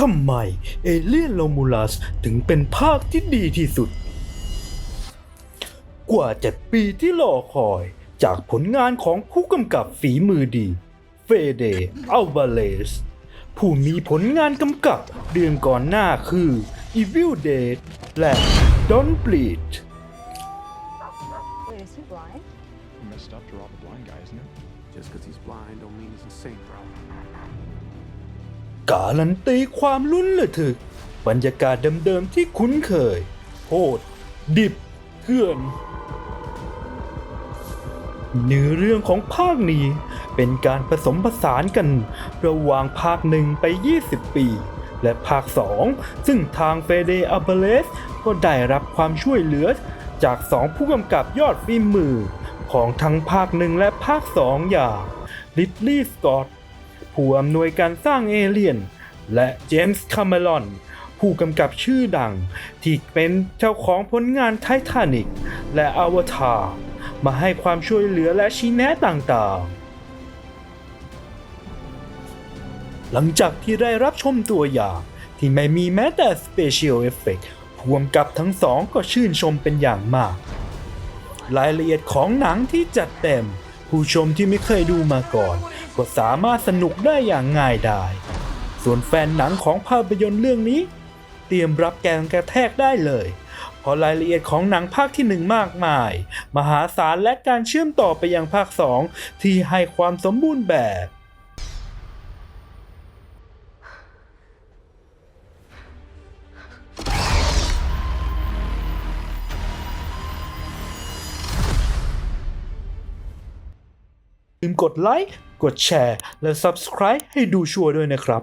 ทำไมเอเลียนโลมูลัสถึงเป็นภาคที่ดีที่สุด กว่าเจ็ดปีที่รอคอยจากผลงานของผู้กำกับฝีมือดี เฟเดอัลบาเลส ผู้มีผลงานกำกับเดือนก่อนหน้าคือ Evil Dead และ Don't Bleed การันตีความลุ้นระทึก บรรยากาศเดิมๆที่คุ้นเคยโหด ดิบเถื่อนเนื้อเรื่องของภาคนี้เป็นการผสมผสานกันระหว่างภาคหนึ่งไป 20 ปี และภาค 2 ซึ่งทางเฟเดอัเบเลสก็ได้รับความช่วยเหลือจากสองผู้กำกับยอดฝีมือ ของทั้งภาคหนึ่งและภาค 2 อย่างลิดลีย์สกอต ผู้อำนวยการสร้างเอเลียน และเจมส์คาเมรอน ผู้กำกับชื่อดัง ที่เป็นเจ้าของผลงานไททานิกและอวตารมาให้ความช่วยเหลือและชี้แนะต่างๆ หลังจากที่ได้รับชมตัวอย่าง ที่ไม่มีแม้แต่สเปเชียลเอฟเฟกต์ผู้กำกับทั้งสองก็ชื่นชมเป็นอย่างมาก รายละเอียดของหนังที่จัดเต็ม ผู้ชมที่ไม่เคยดูมาก่อน ก็สามารถสนุกได้อย่างง่ายดายส่วนแฟนหนังของภาพยนตร์เรื่องนี้ เตรียมรับแกงกระแทกได้เลยเพราะรายละเอียดของหนังภาคที่หนึ่งมากมาย มหาศาลและการเชื่อมต่อไปยังภาคสองที่ให้ความสมบูรณ์แบบ ลืมกดไลค์ กดแชร์ และ Subscribe ให้ดูชัวร์ด้วยนะครับ